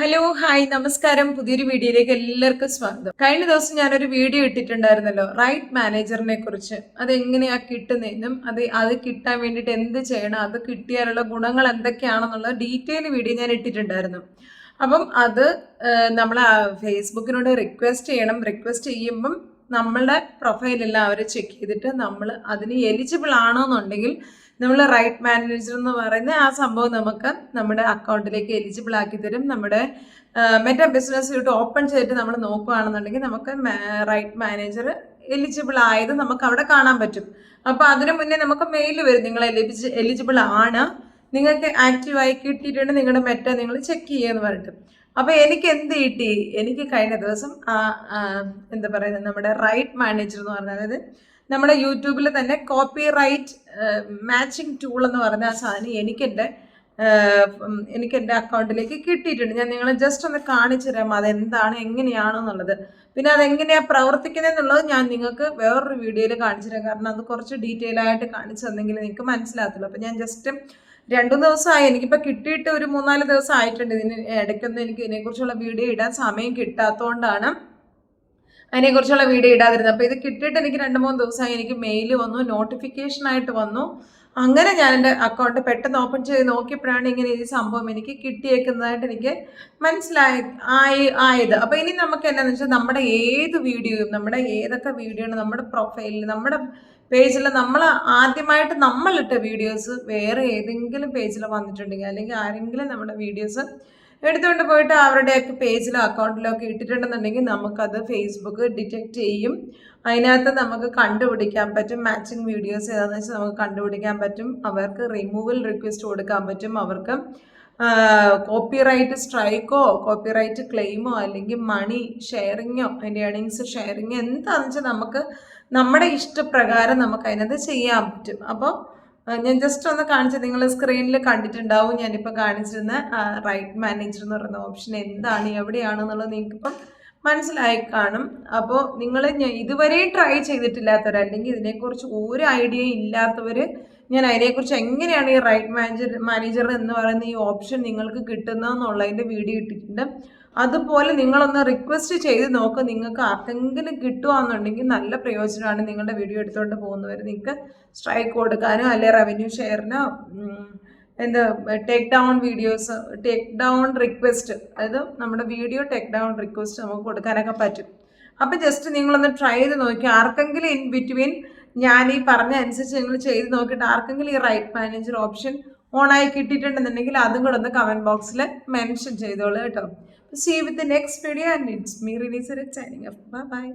Hello hi നമസ്കാരം. പുതിയൊരു വീഡിയോയിലേക്ക് എല്ലാവർക്കും സ്വാഗതം. കഴിഞ്ഞ ദിവസം ഞാനൊരു വീഡിയോ ഇട്ടിട്ടുണ്ടായിരുന്നല്ലോ റൈറ്റ് മാനേജറിനെ കുറിച്ച്. അത് എങ്ങനെയാ കിട്ടുന്നതെന്നും അത് അത് കിട്ടാൻ വേണ്ടിയിട്ട് എന്ത് ചെയ്യണം അത് കിട്ടിയാലുള്ള ഗുണങ്ങൾ എന്തൊക്കെയാണെന്നുള്ള ഡീറ്റെയിൽ വീഡിയോ ഞാൻ ഇട്ടിട്ടുണ്ടായിരുന്നു. അപ്പം അത് നമ്മൾ ഫേസ്ബുക്കിനോട് റിക്വസ്റ്റ് ചെയ്യണം. റിക്വസ്റ്റ് ചെയ്യുമ്പം നമ്മളുടെ പ്രൊഫൈലെല്ലാം അവർ ചെക്ക് ചെയ്തിട്ട് നമ്മൾ അതിന് എലിജിബിൾ ആണോ എന്നുണ്ടെങ്കിൽ നമ്മൾ റൈറ്റ് മാനേജർ എന്ന് പറയുന്ന ആ സംഭവം നമുക്ക് നമ്മുടെ അക്കൗണ്ടിലേക്ക് എലിജിബിൾ ആക്കി തരും. നമ്മുടെ മറ്റേ ബിസിനസ് ഓപ്പൺ ചെയ്തിട്ട് നമ്മൾ നോക്കുകയാണെന്നുണ്ടെങ്കിൽ നമുക്ക് റൈറ്റ് മാനേജർ എലിജിബിൾ ആയത് നമുക്ക് അവിടെ കാണാൻ പറ്റും. അപ്പോൾ അതിനു മുന്നേ നമുക്ക് മെയിൽ വരും. നിങ്ങൾ എലിജി എലിജിബിൾ ആണ്. നിങ്ങൾക്ക് ആക്റ്റീവായി കിട്ടിയിട്ടുണ്ട്. നിങ്ങളുടെ മെറ്റ നിങ്ങൾ ചെക്ക് ചെയ്യുമെന്ന് പറഞ്ഞിട്ട്. അപ്പോൾ എനിക്ക് എന്ത് കിട്ടി? എനിക്ക് കഴിഞ്ഞ ദിവസം എന്താ പറയുന്നത്? നമ്മുടെ റൈറ്റ് മാനേജർ എന്ന് പറഞ്ഞത് അതായത് നമ്മുടെ യൂട്യൂബിൽ തന്നെ കോപ്പി റൈറ്റ് മാച്ചിങ് ടൂൾ എന്ന് പറഞ്ഞ ആ സാധനം എനിക്കെന്റെ എനിക്ക് എന്റെ അക്കൗണ്ടിലേക്ക് കിട്ടിയിട്ടുണ്ട്. ഞാൻ നിങ്ങളെ ജസ്റ്റ് ഒന്ന് കാണിച്ചു തരാം അതെന്താണ് എങ്ങനെയാണെന്നുള്ളത് പിന്നെ അതെങ്ങനെയാണ് പ്രവർത്തിക്കുന്നത് എന്നുള്ളത് ഞാൻ നിങ്ങൾക്ക് വേറൊരു വീഡിയോയിൽ കാണിച്ചു തരാം. കാരണം അത് കുറച്ച് ഡീറ്റെയിൽ ആയിട്ട് കാണിച്ചു തന്നെങ്കിൽ നിങ്ങൾക്ക് മനസ്സിലാകത്തുള്ളൂ. അപ്പം ഞാൻ ജസ്റ്റ് രണ്ടു ദിവസമായി. എനിക്കിപ്പോൾ കിട്ടിയിട്ട് ഒരു മൂന്നാൽ ദിവസം ആയിട്ടുണ്ട്. ഇതിന് ഇടയ്ക്കൊന്നും എനിക്ക് ഇതിനെക്കുറിച്ചുള്ള വീഡിയോ ഇടാൻ സമയം കിട്ടാത്തതുകൊണ്ടാണ് അതിനെക്കുറിച്ചുള്ള വീഡിയോ ഇടാതിരുന്നത് അപ്പോൾ ഇത് കിട്ടിയിട്ട് എനിക്ക് രണ്ട് മൂന്ന് ദിവസമായി എനിക്ക് മെയിൽ വന്നു നോട്ടിഫിക്കേഷൻ ആയിട്ട് വന്നു. അങ്ങനെ ഞാൻ എന്റെ അക്കൗണ്ട് പെട്ടെന്ന് ഓപ്പൺ ചെയ്ത് നോക്കിയപ്പോഴാണ് ഇങ്ങനെ ഈ സംഭവം എനിക്ക് കിട്ടിയേക്കുന്നതായിട്ട് എനിക്ക് മനസ്സിലായി ആയി ആയത്. അപ്പോൾ ഇനി നമുക്ക് എന്താണെന്ന് വെച്ചാൽ നമ്മുടെ ഏത് വീഡിയോയും നമ്മുടെ ഏതൊക്കെ വീഡിയോ നമ്മുടെ പ്രൊഫൈലിൽ നമ്മുടെ പേജിൽ നമ്മൾ ആദ്യമായിട്ട് നമ്മളിട്ട വീഡിയോസ് വേറെ ഏതെങ്കിലും പേജിൽ വന്നിട്ടുണ്ടെങ്കിൽ അല്ലെങ്കിൽ ആരെങ്കിലും നമ്മുടെ വീഡിയോസ് എടുത്തുകൊണ്ട് പോയിട്ട് അവരുടെയൊക്കെ പേജിലോ അക്കൗണ്ടിലോ ഒക്കെ ഇട്ടിട്ടുണ്ടെന്നുണ്ടെങ്കിൽ നമുക്കത് ഫേസ്ബുക്ക് ഡിറ്റക്റ്റ് ചെയ്യും. അതിനകത്ത് നമുക്ക് കണ്ടുപിടിക്കാൻ പറ്റും. മാച്ചിങ് വീഡിയോസ് ഏതാണെന്ന് വെച്ചാൽ നമുക്ക് കണ്ടുപിടിക്കാൻ പറ്റും. അവർക്ക് റിമൂവൽ റിക്വസ്റ്റ് കൊടുക്കാൻ പറ്റും. അവർക്ക് കോപ്പിറൈറ്റ് സ്ട്രൈക്കോ കോപ്പിറൈറ്റ് ക്ലെയിമോ അല്ലെങ്കിൽ മണി ഷെയറിങ്ങോ അതിന്റെ ഏണിങ്സ് ഷെയറിങ് എന്താണെന്ന് വെച്ചാൽ നമുക്ക് നമ്മുടെ ഇഷ്ടപ്രകാരം നമുക്ക് അതിനകത്ത് ചെയ്യാൻ പറ്റും. അപ്പോൾ ഞാൻ ജസ്റ്റ് ഒന്ന് കാണിച്ചത് നിങ്ങൾ സ്ക്രീനിൽ കണ്ടിട്ടുണ്ടാവും ഞാനിപ്പോൾ കാണിച്ചിരുന്ന റൈറ്റ് മാനേജർ എന്ന് പറയുന്ന ഓപ്ഷൻ എന്താണ് എവിടെയാണ് എന്നുള്ളത് നിങ്ങൾക്കിപ്പം മനസ്സിലായി കാണും. അപ്പോൾ നിങ്ങൾ ഇതുവരെയും ട്രൈ ചെയ്തിട്ടില്ലാത്തവർ അല്ലെങ്കിൽ ഇതിനെക്കുറിച്ച് ഒരു ഐഡിയ ഇല്ലാത്തവർ ഞാൻ അതിനെക്കുറിച്ച് എങ്ങനെയാണ് ഈ റൈറ്റ് മാനേജർ മാനേജർ എന്ന് പറയുന്ന ഈ ഓപ്ഷൻ നിങ്ങൾക്ക് കിട്ടുന്നതെന്നുള്ളതിന്റെ വീഡിയോ ഇട്ടിട്ടുണ്ട്. അതുപോലെ നിങ്ങളൊന്ന് റിക്വസ്റ്റ് ചെയ്ത് നോക്കുക നിങ്ങൾക്ക് ആർക്കെങ്കിലും കിട്ടുകയാണെന്നുണ്ടെങ്കിൽ നല്ല പ്രയോജനമാണ് നിങ്ങളുടെ വീഡിയോ എടുത്തുകൊണ്ട് പോകുന്നവർ നിങ്ങൾക്ക് സ്ട്രൈക്ക് കൊടുക്കാനോ അല്ലെ റവന്യൂ ഷെയറിനോ എന്താ take down videos take down request അതായത് നമ്മുടെ വീഡിയോ ടേക്ക് ഡൗൺ റിക്വസ്റ്റ് നമുക്ക് കൊടുക്കാനൊക്കെ പറ്റും. അപ്പം ജസ്റ്റ് നിങ്ങളൊന്ന് ട്രൈ ചെയ്ത് നോക്കി ആർക്കെങ്കിലും ഇൻ ബിറ്റ്വീൻ ഞാൻ ഈ പറഞ്ഞ അനുസരിച്ച് നിങ്ങൾ ചെയ്ത് നോക്കിയിട്ട് ആർക്കെങ്കിലും ഈ റൈറ്റ് മാനേജർ ഓപ്ഷൻ ഓൺ ഓണായി കിട്ടിയിട്ടുണ്ടെന്നുണ്ടെങ്കിൽ അതും കൂടെ ഒന്ന് കമന്റ് ബോക്സിൽ മെൻഷൻ ചെയ്തോളൂ കേട്ടോ see with next video and it's me release bye.